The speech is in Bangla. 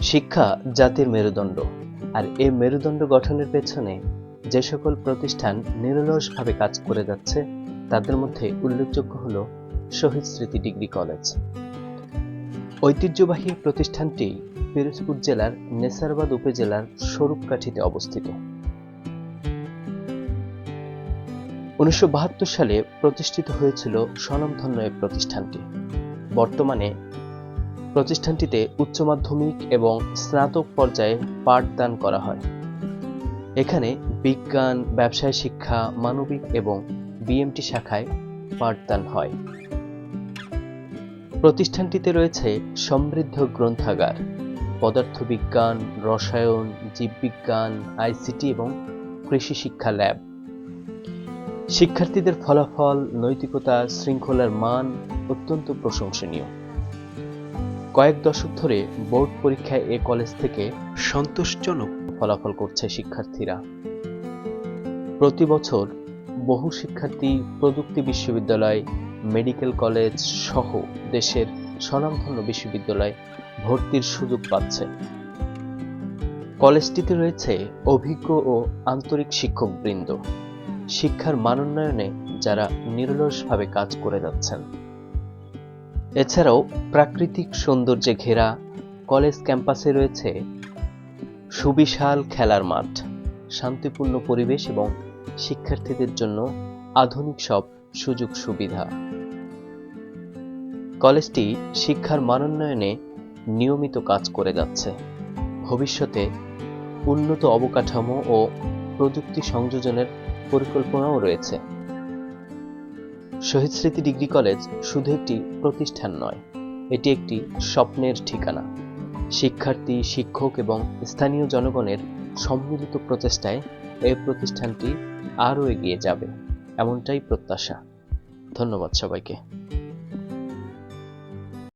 শিক্ষা জাতির মেরুদণ্ড। আর এই মেরুদণ্ড গঠনের পেছনে যে সকল প্রতিষ্ঠান নিরলসভাবে কাজ করে যাচ্ছে, তাদের মধ্যে উল্লেখযোগ্য হল শহীদ স্মৃতি ডিগ্রি কলেজ। ঐতিহ্যবাহী প্রতিষ্ঠানটি পিরোজপুর জেলার নেসারবাদ উপজেলার স্বরূপকাঠিতে অবস্থিত। উনিশশো বাহাত্তর সালে প্রতিষ্ঠিত হয়েছিল স্বনামধন্য এই প্রতিষ্ঠানটি। বর্তমানে প্রতিষ্ঠানটিতে উচ্চ মাধ্যমিক এবং স্নাতক পর্যায়ে পাঠদান করা হয়। এখানে বিজ্ঞান, ব্যবসায় শিক্ষা, মানবিক এবং বিএমটি শাখায় পাঠদান হয়। প্রতিষ্ঠানটিতে রয়েছে সমৃদ্ধ গ্রন্থাগার, পদার্থবিজ্ঞান, রসায়ন, জীববিজ্ঞান, আইসিটি এবং কৃষি শিক্ষা ল্যাব। শিক্ষার্থীদের ফলাফল, নৈতিকতা, শৃঙ্খলার মান অত্যন্ত প্রশংসনীয়। কয়েক দশক ধরে বোর্ড পরীক্ষায় এ কলেজ থেকে সন্তোষজনক ফলাফল করছে শিক্ষার্থীরা। প্রতি বছর বহু শিক্ষার্থী প্রযুক্তি বিশ্ববিদ্যালয়, মেডিকেল কলেজ সহ দেশের স্বনামধন্য বিশ্ববিদ্যালয় ভর্তির সুযোগ পাচ্ছে। কলেজটিতে রয়েছে অভিজ্ঞ ও আন্তরিক শিক্ষকবৃন্দ। শিক্ষার মানোন্নয়নে যারা নিরলসভাবে কাজ করে যাচ্ছেন। এছাড়াও প্রাকৃতিক সৌন্দর্যে ঘেরা কলেজ ক্যাম্পাসে রয়েছে সুবিশাল খেলার মাঠ, শান্তিপূর্ণ পরিবেশ এবং শিক্ষার্থীদের জন্য আধুনিক সব সুযোগ সুবিধা। কলেজটি শিক্ষার মানোন্নয়নে নিয়মিত কাজ করে যাচ্ছে। ভবিষ্যতে উন্নত অবকাঠামো ও প্রযুক্তি সংযোজনের পরিকল্পনাও রয়েছে। শহীদ স্মৃতি ডিগ্রি কলেজ শুধু একটি প্রতিষ্ঠান নয়, এটি একটি স্বপ্নের ঠিকানা। শিক্ষার্থী, শিক্ষক এবং স্থানীয় জনগণের সম্মিলিত প্রচেষ্টায় এই প্রতিষ্ঠানটি আরও এগিয়ে যাবে, এমনটাই প্রত্যাশা। ধন্যবাদ সবাইকে।